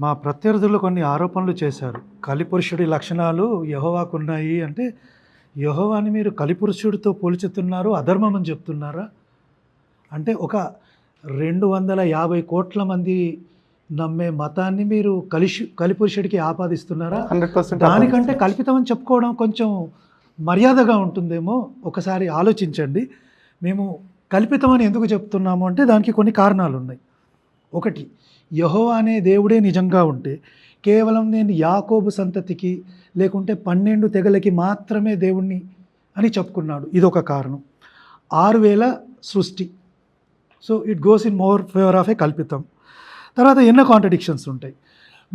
మా ప్రత్యర్థులు కొన్ని ఆరోపణలు చేశారు. కలిపురుషుడి లక్షణాలు యహోవాకు ఉన్నాయి అంటే యహోవాని మీరు కలిపురుషుడితో పోల్చుతున్నారు అధర్మం అని చెప్తున్నారా? అంటే ఒక రెండు వందల యాభై కోట్ల మంది నమ్మే మతాన్ని మీరు కలిసి కలిపురుషుడికి ఆపాదిస్తున్నారా? దానికంటే కల్పితం అని చెప్పుకోవడం కొంచెం మర్యాదగా ఉంటుందేమో? ఒకసారి ఆలోచించండి. మేము కల్పితం అని ఎందుకు చెప్తున్నాము అంటే దానికి కొన్ని కారణాలు ఉన్నాయి ఒకటి యహో అనే దేవుడే నిజంగా ఉంటే కేవలం నేను యాకోబు సంతతికి లేకుంటే పన్నెండు తెగలకి మాత్రమే దేవుణ్ణి అని చెప్పుకున్నాడు. ఇదొక కారణం. ఆరు వేల సృష్టి. So it goes in more favour of a కల్పితం. తర్వాత ఎన్నో కాంట్రడిక్షన్స్ ఉంటాయి.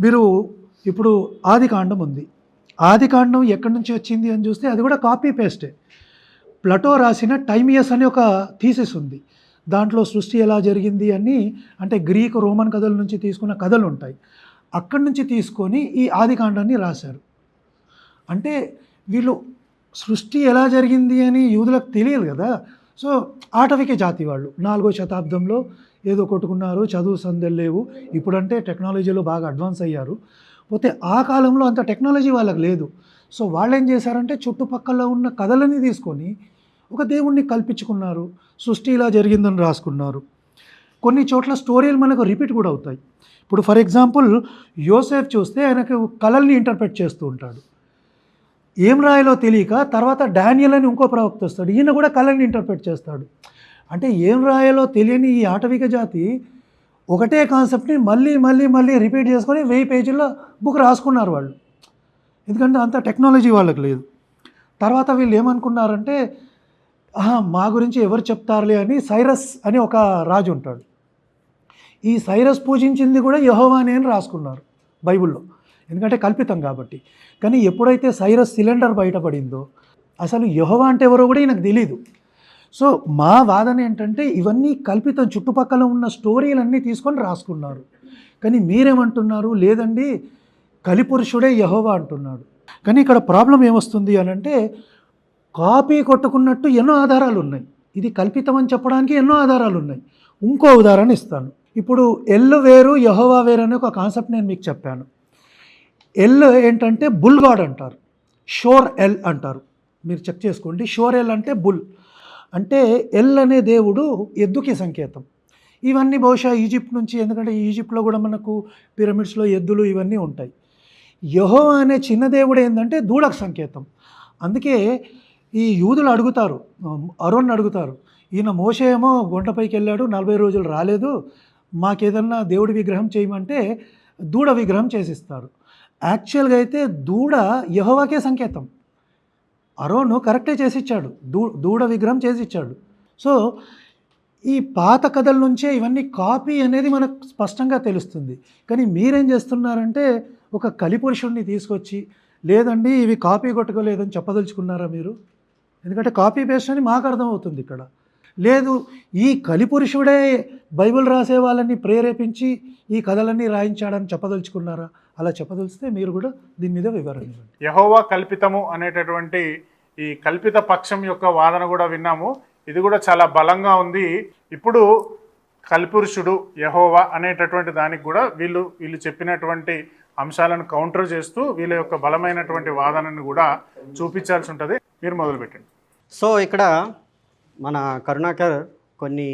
మీరు ఇప్పుడు ఆది కాండం ఉంది. ఆది కాండం ఎక్కడి నుంచి వచ్చింది అని చూస్తే అది కూడా కాపీ పేస్టే ప్లటో రాసిన టైమియస్ అనే ఒక థీసిస్ ఉంది. దాంట్లో సృష్టి ఎలా జరిగింది అని అంటే గ్రీక్ రోమన్ కథల నుంచి తీసుకున్న కథలు ఉంటాయి. అక్కడి నుంచి తీసుకొని ఈ ఆదికాండాన్ని రాశారు. అంటే వీళ్ళు సృష్టి ఎలా జరిగింది అని యూదులకు తెలియదు కదా. సో ఆటవికే జాతి వాళ్ళు. నాలుగో శతాబ్దంలో ఏదో కొట్టుకున్నారు చదువు సందెలు లేవు. ఇప్పుడంటే టెక్నాలజీలో బాగా అడ్వాన్స్ అయ్యారు. పోతే ఆ కాలంలో అంత టెక్నాలజీ వాళ్ళకి లేదు. సో వాళ్ళు ఏం చేశారంటే చుట్టుపక్కల ఉన్న కథలని తీసుకొని ఒక దేవుణ్ణి కల్పించుకున్నారు సృష్టి ఇలా జరిగిందని రాసుకున్నారు. కొన్ని చోట్ల స్టోరీలు మనకు రిపీట్ కూడా అవుతాయి. ఇప్పుడు ఫర్ ఎగ్జాంపుల్ యోసేఫ్ చూస్తే ఆయనకు కళల్ని ఇంటర్ప్రెట్ చేస్తూ ఉంటాడు. ఏం రాయాలో తెలియక తర్వాత డానియల్ అని ఇంకో ప్రవక్త వస్తాడు ఈయన కూడా కళల్ని ఇంటర్ప్రెట్ చేస్తాడు. అంటే ఏం రాయాలో తెలియని ఈ ఆటవిక జాతి ఒకటే కాన్సెప్ట్ని మళ్ళీ మళ్ళీ మళ్ళీ రిపీట్ చేసుకొని వెయ్యి పేజీల్లో బుక్ రాసుకున్నారు వాళ్ళు. ఎందుకంటే అంత టెక్నాలజీ వాళ్ళకి లేదు. తర్వాత వీళ్ళు ఏమనుకున్నారంటే మా గురించి ఎవరు చెప్తారులే అని సైరస్ అని ఒక రాజు ఉంటాడు. ఈ సైరస్ పూజించింది కూడా యహోవానే అని రాసుకున్నారు బైబిల్లో. ఎందుకంటే కల్పితం కాబట్టి. కానీ ఎప్పుడైతే సైరస్ సిలిండర్ బయటపడిందో అసలు యహోవా అంటే ఎవరో కూడా నాకు తెలియదు సో మా వాదన ఏంటంటే ఇవన్నీ కల్పితం చుట్టుపక్కల ఉన్న స్టోరీలన్నీ తీసుకొని రాసుకున్నారు. కానీ మీరేమంటున్నారు? లేదండి కలిపురుషుడే యహోవా అంటున్నాడు. కానీ ఇక్కడ ప్రాబ్లం ఏమొస్తుంది అని అంటే కాపీ కొట్టుకున్నట్టు ఎన్నో ఆధారాలు ఉన్నాయి ఇది కల్పితం అని చెప్పడానికి ఎన్నో ఆధారాలు ఉన్నాయి ఇంకో ఉదాహరణ ఇస్తాను. ఇప్పుడు ఎల్ వేరు యహోవా వేరు అనే ఒక కాన్సెప్ట్ నేను మీకు చెప్పాను. ఎల్ ఏంటంటే బుల్ గాడ్ అంటారు. షోర్ ఎల్ అంటారు. మీరు చెక్ చేసుకోండి. షోర్ ఎల్ అంటే బుల్. అంటే ఎల్ అనే దేవుడు ఎద్దుకి సంకేతం. ఇవన్నీ బహుశా ఈజిప్ట్ నుంచి ఎందుకంటే ఈజిప్ట్లో కూడా మనకు పిరమిడ్స్లో ఎద్దులు ఇవన్నీ ఉంటాయి. యహో అనే చిన్న దేవుడు ఏంటంటే దూడకు సంకేతం. అందుకే ఈ యూదులు అడుగుతారు అరుణ్ అడుగుతారు ఈయన మోషే ఏమో గుంటపైకి వెళ్ళాడు నలభై రోజులు రాలేదు మాకేదన్నా దేవుడి విగ్రహం చేయమంటే దూడ విగ్రహం చేసిస్తారు. యాక్చువల్గా అయితే దూడ యహోవాకే సంకేతం. అరోను కరెక్టే చేసిచ్చాడు దూ దూడ విగ్రహం చేసిచ్చాడు. సో ఈ పాత కథల నుంచే ఇవన్నీ కాపీ అనేది మనకు స్పష్టంగా తెలుస్తుంది. కానీ మీరేం చేస్తున్నారంటే ఒక కలిపురుషుడిని తీసుకొచ్చి లేదండి ఇవి కాపీ కొట్టుకోలేదని చెప్పదలుచుకున్నారా మీరు? ఎందుకంటే కాపీ పేస్ట్ అని మాకు అర్థమవుతుంది ఇక్కడ. లేదు ఈ కలిపురుషుడే బైబిల్ రాసే వాళ్ళని ప్రేరేపించి ఈ కథలన్నీ రాయించాడని చెప్పదలుచుకున్నారా? అలా చెప్పదలిస్తే మీరు కూడా దీని మీద వివరణ ఇవ్వండి. యహోవా కల్పితము అనేటటువంటి ఈ కల్పిత పక్షం యొక్క వాదన కూడా విన్నాము. ఇది కూడా చాలా బలంగా ఉంది. ఇప్పుడు కల్పురుషుడు యహోవా అనేటటువంటి దానికి కూడా వీళ్ళు వీళ్ళు చెప్పినటువంటి అంశాలను కౌంటర్ చేస్తూ వీళ్ళ యొక్క బలమైనటువంటి వాదనను కూడా చూపించాల్సి ఉంటుంది. మీరు మొదలుపెట్టండి. సో ఇక్కడ మన కరుణాకర్ కొన్ని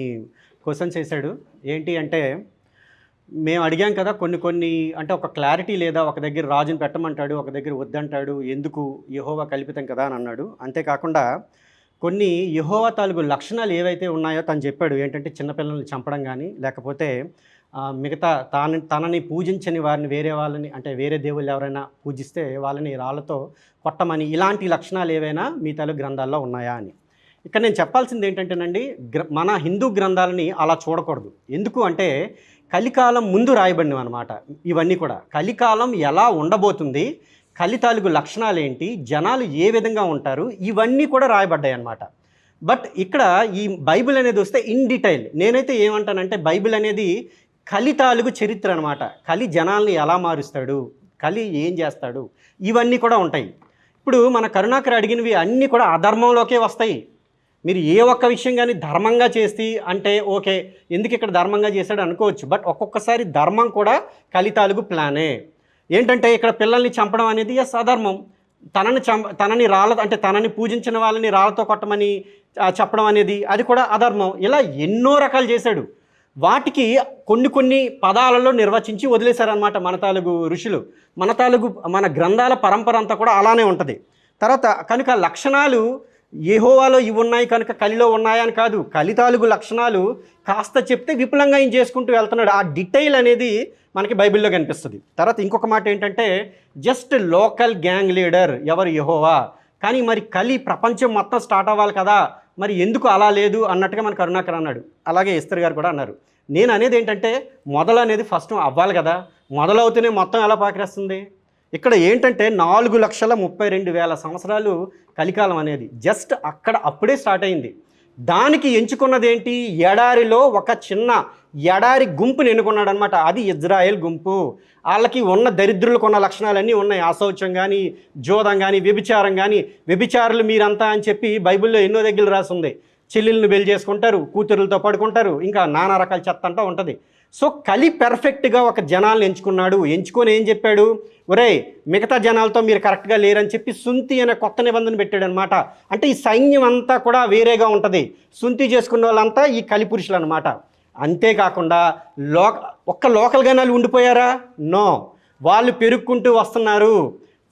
క్వశ్చన్స్ చేశాడు ఏంటి అంటే మేము అడిగాం కదా కొన్ని కొన్ని అంటే ఒక క్లారిటీ లేదా ఒక దగ్గర రాజుని పెట్టమంటాడు ఒక దగ్గర వద్దంటాడు ఎందుకు యహోవా కల్పితం కదా అని అన్నాడు. అంతేకాకుండా కొన్ని యహోవా తాలూకు లక్షణాలు ఏవైతే ఉన్నాయో తను చెప్పాడు. ఏంటంటే చిన్నపిల్లల్ని చంపడం కానీ లేకపోతే మిగతా తాను తనని పూజించని వారిని వేరే వాళ్ళని అంటే వేరే దేవుళ్ళు ఎవరైనా పూజిస్తే వాళ్ళని రాళ్ళతో కొట్టమని ఇలాంటి లక్షణాలు ఏవైనా మీ తాలూకు గ్రంథాల్లో ఉన్నాయా అని. ఇక్కడ నేను చెప్పాల్సింది ఏంటంటేనండి గ్ర మన హిందూ గ్రంథాలని అలా చూడకూడదు. ఎందుకు అంటే కలికాలం ముందు రాయబడినవి అనమాట ఇవన్నీ కూడా. కలికాలం ఎలా ఉండబోతుంది కలి తాలూకు లక్షణాలు ఏంటి జనాలు ఏ విధంగా ఉంటారు ఇవన్నీ కూడా రాయబడ్డాయి అనమాట బట్ ఇక్కడ ఈ బైబిల్ అనేది వస్తే ఇన్ డీటెయిల్. నేనైతే ఏమంటానంటే బైబిల్ అనేది కలి తాలూకు చరిత్ర అనమాట కలి జనాల్ని ఎలా మారుస్తాడు? కలి ఏం చేస్తాడు? ఇవన్నీ కూడా ఉంటాయి. ఇప్పుడు మన కరుణాకర్ అడిగినవి అన్నీ కూడా అధర్మంలోకే వస్తాయి. మీరు ఏ ఒక్క విషయం కానీ ధర్మంగా చేసి అంటే ఓకే ఎందుకు ఇక్కడ ధర్మంగా చేశాడు అనుకోవచ్చు. బట్ ఒక్కొక్కసారి ధర్మం కూడా కలితాలుగు ప్లానే ఏంటంటే ఇక్కడ పిల్లల్ని చంపడం అనేది ఎస్ అధర్మం. తనని చంప తనని రాళ్ళ అంటే తనని పూజించిన వాళ్ళని రాళ్ళతో కొట్టమని చెప్పడం అనేది అది కూడా అధర్మం. ఇలా ఎన్నో రకాలు చేశాడు. వాటికి కొన్ని కొన్ని పదాలలో నిర్వచించి వదిలేశారనమాట మన తాలూగు ఋషులు. మన తాలూగు మన గ్రంథాల పరంపర అంతా కూడా అలానే ఉంటుంది. తర్వాత కనుక లక్షణాలు ఏహోవాలో ఇవి ఉన్నాయి కనుక కలిలో ఉన్నాయని కాదు. కలి తాలూగు లక్షణాలు కాస్త చెప్తే విపులంగా ఏం చేసుకుంటూ వెళ్తున్నాడు. ఆ డీటెయిల్ అనేది మనకి బైబిల్లో కనిపిస్తుంది. తర్వాత ఇంకొక మాట ఏంటంటే జస్ట్ లోకల్ గ్యాంగ్ లీడర్ ఎవరు యహోవా? కానీ మరి కలి ప్రపంచం మొత్తం స్టార్ట్ అవ్వాలి కదా. మరి ఎందుకు అలా లేదు అన్నట్టుగా మన కరుణాకర్ అన్నాడు. అలాగే ఇస్తర్ గారు కూడా అన్నారు. నేను అనేది ఏంటంటే మొదలు అనేది ఫస్ట్ అవ్వాలి కదా. మొదలవుతూనే మొత్తం ఎలా పాకిరేస్తుంది? ఇక్కడ ఏంటంటే నాలుగు లక్షల ముప్పై రెండు వేల సంవత్సరాలు కలికాలం అనేది జస్ట్ అక్కడ అప్పుడే స్టార్ట్ అయింది. దానికి ఎంచుకున్నదేంటి? ఎడారిలో ఒక చిన్న ఎడారి గుంపుని ఎన్నుకున్నాడు అనమాట అది ఇజ్రాయెల్ గుంపు. వాళ్ళకి ఉన్న దరిద్రులకు ఉన్న లక్షణాలన్నీ ఉన్నాయి. అశౌచం కానీ జోదం కానీ వ్యభిచారం కానీ వ్యభిచారులు మీరంతా అని చెప్పి బైబిల్లో ఎన్నో దగ్గర రాసి ఉంది చెల్లెళ్ళని బెల్ చేసుకుంటారు కూతురులతో పడుకుంటారు. ఇంకా నానా రకాల చెత్త అంతా ఉంటుంది. సో కలి పెర్ఫెక్ట్గా ఒక జనాలను ఎంచుకున్నాడు. ఎంచుకొని ఏం చెప్పాడు? ఒరేయ్ మిగతా జనాలతో మీరు కరెక్ట్గా లేరని చెప్పి సుంతి అనే కొత్త నిబంధన పెట్టాడు అనమాట అంటే ఈ సైన్యం అంతా కూడా వేరేగా ఉంటుంది. సుంతి చేసుకున్న వాళ్ళంతా ఈ కలి పురుషులు అనమాట అంతేకాకుండా లోక ఒక్క లోకల్ గనాలు ఉండిపోయారా? నో. వాళ్ళు పెరుక్కుంటూ వస్తున్నారు.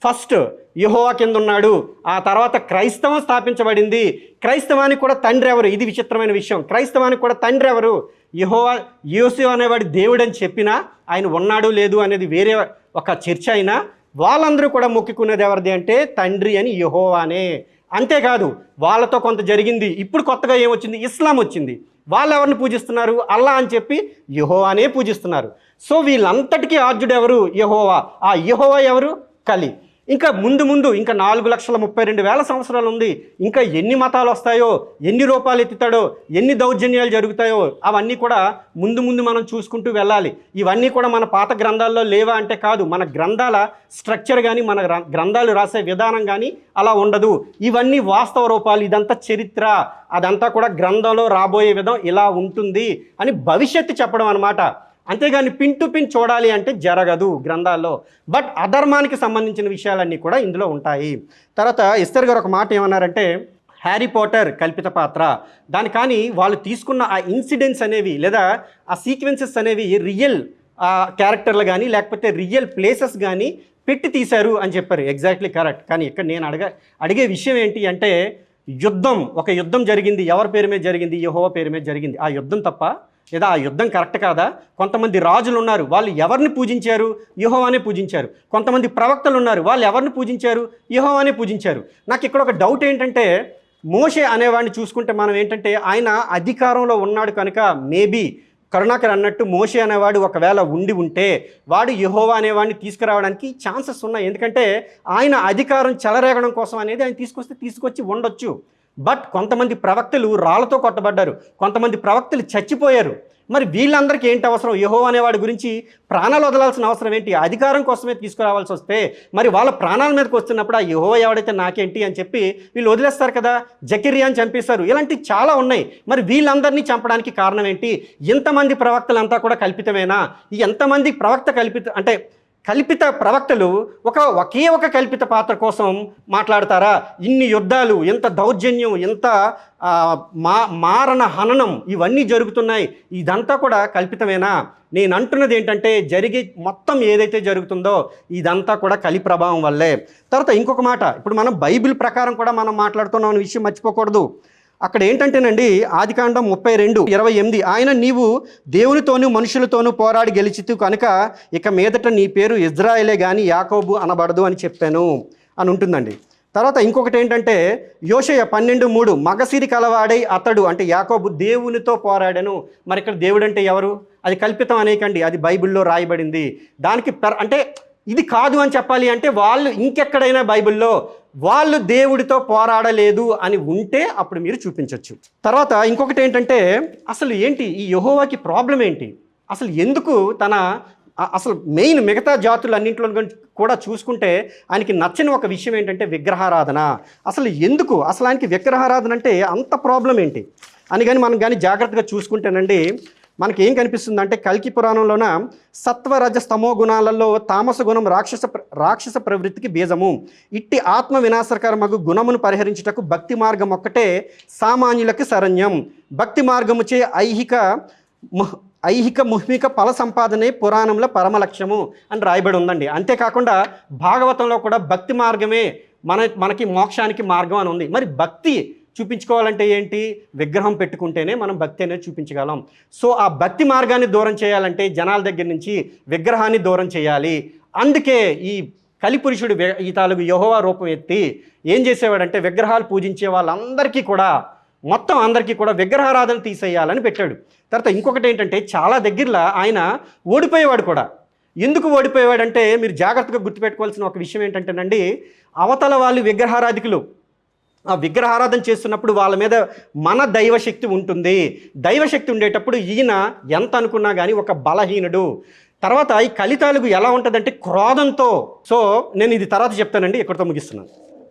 ఫస్ట్ యహోవా కింద ఉన్నాడు ఆ తర్వాత క్రైస్తవం స్థాపించబడింది. క్రైస్తవానికి కూడా తండ్రి ఎవరు? ఇది విచిత్రమైన విషయం. క్రైస్తవానికి కూడా తండ్రి ఎవరు? యహోవా యోసు అనేవాడి దేవుడు అని చెప్పినా ఆయన ఉన్నాడు లేదు అనేది వేరే ఒక చర్చ అయినా వాళ్ళందరూ కూడా మొక్కుకునేది ఎవరిది అంటే తండ్రి అని యహోవానే. అంతేకాదు వాళ్ళతో కొంత జరిగింది. ఇప్పుడు కొత్తగా ఏమొచ్చింది? ఇస్లాం వచ్చింది. వాళ్ళు ఎవరిని పూజిస్తున్నారు? అల్లా అని చెప్పి యహోవానే పూజిస్తున్నారు. సో వీళ్ళంతటికీ ఆర్జుడు ఎవరు యహోవా. ఆ యహోవా ఎవరు? కలి. ఇంకా ముందు ముందు ఇంకా నాలుగు లక్షల ముప్పై రెండు వేల సంవత్సరాలు ఉంది. ఇంకా ఎన్ని మతాలు వస్తాయో ఎన్ని రూపాలు ఎత్తుతాడో ఎన్ని దౌర్జన్యాలు జరుగుతాయో అవన్నీ కూడా ముందు ముందు మనం చూసుకుంటూ వెళ్ళాలి. ఇవన్నీ కూడా మన పాత గ్రంథాల్లో లేవా అంటే కాదు. మన గ్రంథాల స్ట్రక్చర్ కానీ మన గ్రంథాలు రాసే విధానం కానీ అలా ఉండదు. ఇవన్నీ వాస్తవ రూపాలు. ఇదంతా చరిత్ర. అదంతా కూడా గ్రంథంలో రాబోయే విధం ఇలా ఉంటుంది అని భవిష్యత్తు చెప్పడం అనమాట అంతేగాని పిన్ టు పిన్ చూడాలి అంటే జరగదు గ్రంథాల్లో. బట్ అధర్మానికి సంబంధించిన విషయాలన్నీ కూడా ఇందులో ఉంటాయి. తర్వాత ఇస్తర్ గారు ఒక మాట ఏమన్నారంటే హ్యారీ పోటర్ కల్పిత పాత్ర. దాని కానీ వాళ్ళు తీసుకున్న ఆ ఇన్సిడెంట్స్ అనేవి లేదా ఆ సీక్వెన్సెస్ అనేవి రియల్ క్యారెక్టర్లు కానీ లేకపోతే రియల్ ప్లేసెస్ కానీ పెట్టి తీశారు అని చెప్పారు. Exactly correct. కానీ ఇక్కడ నేను అడగ అడిగే విషయం ఏంటి అంటే యుద్ధం ఒక యుద్ధం జరిగింది ఎవరి పేరు మీద జరిగింది యహోవ పేరు మీద జరిగింది. ఆ యుద్ధం తప్ప లేదా ఆ యుద్ధం కరెక్ట్ కాదా? కొంతమంది రాజులు ఉన్నారు వాళ్ళు ఎవరిని పూజించారు? యూహోవానే పూజించారు. కొంతమంది ప్రవక్తలు ఉన్నారు వాళ్ళు ఎవరిని పూజించారు? యూహోవానే పూజించారు. నాకు ఇక్కడ ఒక డౌట్ ఏంటంటే మోషే అనేవాడిని చూసుకుంటే మనం ఏంటంటే ఆయన అధికారంలో ఉన్నాడు కనుక మేబీ కరుణాకర్ అన్నట్టు మోషే అనేవాడు ఒకవేళ ఉండి ఉంటే వాడు యహోవా అనేవాడిని తీసుకురావడానికి ఛాన్సెస్ ఉన్నాయి. ఎందుకంటే ఆయన అధికారం చెలరేగడం కోసం అనేది ఆయన తీసుకొస్తే తీసుకొచ్చి ఉండొచ్చు. బట్ కొంతమంది ప్రవక్తలు రాళ్ళతో కొట్టబడ్డారు. కొంతమంది ప్రవక్తలు చచ్చిపోయారు. మరి వీళ్ళందరికీ ఏంటి అవసరం? యహో అనేవాడి గురించి ప్రాణాలు వదలాల్సిన అవసరం ఏంటి? అధికారం కోసమే తీసుకురావాల్సి వస్తే మరి వాళ్ళ ప్రాణాల మీదకి వస్తున్నప్పుడు ఆ యహో ఎవడైతే నాకేంటి అని చెప్పి వీళ్ళు వదిలేస్తారు కదా? జకిరియాని చంపేశారు. ఇలాంటివి చాలా ఉన్నాయి. మరి వీళ్ళందరినీ చంపడానికి కారణం ఏంటి? ఇంతమంది ప్రవక్తలంతా కూడా కల్పితమేనా? ఎంతమంది ప్రవక్త కల్పిత అంటే కల్పిత ప్రవక్తలు ఒక ఒకే ఒక కల్పిత పాత్ర కోసం మాట్లాడతారా? ఇన్ని యుద్ధాలు ఎంత దౌర్జన్యం ఎంత మా మారణ హననం ఇవన్నీ జరుగుతున్నాయి. ఇదంతా కూడా కల్పితమేనా? నేను అంటున్నది ఏంటంటే జరిగే మొత్తం ఏదైతే జరుగుతుందో ఇదంతా కూడా కలి ప్రభావం వల్లే. తర్వాత ఇంకొక మాట ఇప్పుడు మనం బైబిల్ ప్రకారం కూడా మనం మాట్లాడుతున్నాం అనే విషయం మర్చిపోకూడదు. అక్కడ ఏంటంటేనండి ఆదికాండం ముప్పై రెండు ఇరవై ఎనిమిది ఆయన నీవు దేవునితోనూ మనుషులతోనూ పోరాడి గెలిచితు కనుక ఇక మీదట నీ పేరు ఇజ్రాయలే కానీ యాకోబు అనబడదు అని చెప్పాను అని ఉంటుందండి. తర్వాత ఇంకొకటి ఏంటంటే యోషయ పన్నెండు మూడు మగసిరి కలవాడై అతడు అంటే యాకోబు దేవునితో పోరాడాను. మరి ఇక్కడ దేవుడు అంటే ఎవరు? అది కల్పితం అనేకండి అది బైబిల్లో రాయబడింది. దానికి పెర్ అంటే ఇది కాదు అని చెప్పాలి అంటే వాళ్ళు ఇంకెక్కడైనా బైబిల్లో వాళ్ళు దేవుడితో పోరాడలేదు అని ఉంటే అప్పుడు మీరు చూపించవచ్చు తర్వాత ఇంకొకటి ఏంటంటే అసలు ఏంటి ఈ యహోవాకి ప్రాబ్లం ఏంటి? అసలు ఎందుకు తన అసలు మెయిన్ మిగతా జాతులు అన్నింటిలో కూడా చూసుకుంటే ఆయనకి నచ్చని ఒక విషయం ఏంటంటే విగ్రహారాధన. అసలు ఎందుకు? అసలు ఆయనకి విగ్రహారాధన అంటే అంత ప్రాబ్లం ఏంటి? అని కానీ మనం కానీ జాగ్రత్తగా చూసుకుంటేనండి మనకి ఏం కనిపిస్తుంది అంటే కల్కి పురాణంలోన సత్వరజస్తమో స్తమో గుణాలలో తామస గుణం రాక్షస రాక్షస ప్రవృత్తికి బీజము. ఇట్టి ఆత్మ వినాశకరమగు గుణమును పరిహరించుటకు భక్తి మార్గం ఒక్కటే సామాన్యులకు శరణ్యం. భక్తి మార్గముచే ఐహిక ఐహిక ముహ్మిక ఫల సంపాదనే పురాణంలో పరమ లక్ష్యము అని రాయబడి ఉందండి. అంతేకాకుండా భాగవతంలో కూడా భక్తి మార్గమే మన మనకి మోక్షానికి మార్గం అని ఉంది. మరి భక్తి చూపించుకోవాలంటే ఏంటి? విగ్రహం పెట్టుకుంటేనే మనం భక్తి అనేది చూపించగలం. సో ఆ భక్తి మార్గాన్ని దూరం చేయాలంటే జనాల దగ్గర నుంచి విగ్రహాన్ని దూరం చేయాలి. అందుకే ఈ కలిపురుషుడు ఈ తాలూకు యహోవా రూపం ఎత్తి ఏం చేసేవాడంటే విగ్రహాలు పూజించే వాళ్ళందరికీ కూడా మొత్తం అందరికీ కూడా విగ్రహారాధన తీసేయాలని పెట్టాడు. తర్వాత ఇంకొకటి ఏంటంటే చాలా దగ్గరలో ఆయన ఓడిపోయేవాడు కూడా. ఎందుకు ఓడిపోయేవాడంటే మీరు జాగ్రత్తగా గుర్తుపెట్టుకోవాల్సిన ఒక విషయం ఏంటంటేనండి అవతల వాళ్ళు విగ్రహారాధికులు. విగ్రహారాధన చేస్తున్నప్పుడు వాళ్ళ మీద మన దైవశక్తి ఉంటుంది. దైవశక్తి ఉండేటప్పుడు ఈయన ఎంత అనుకున్నా కానీ ఒక బలహీనుడు. తర్వాత ఈ కలితాలుగు ఎలా ఉంటుందంటే క్రోధంతో. సో నేను ఇది తర్వాత చెప్తానండి ఇక్కడితో ముగిస్తున్నాను.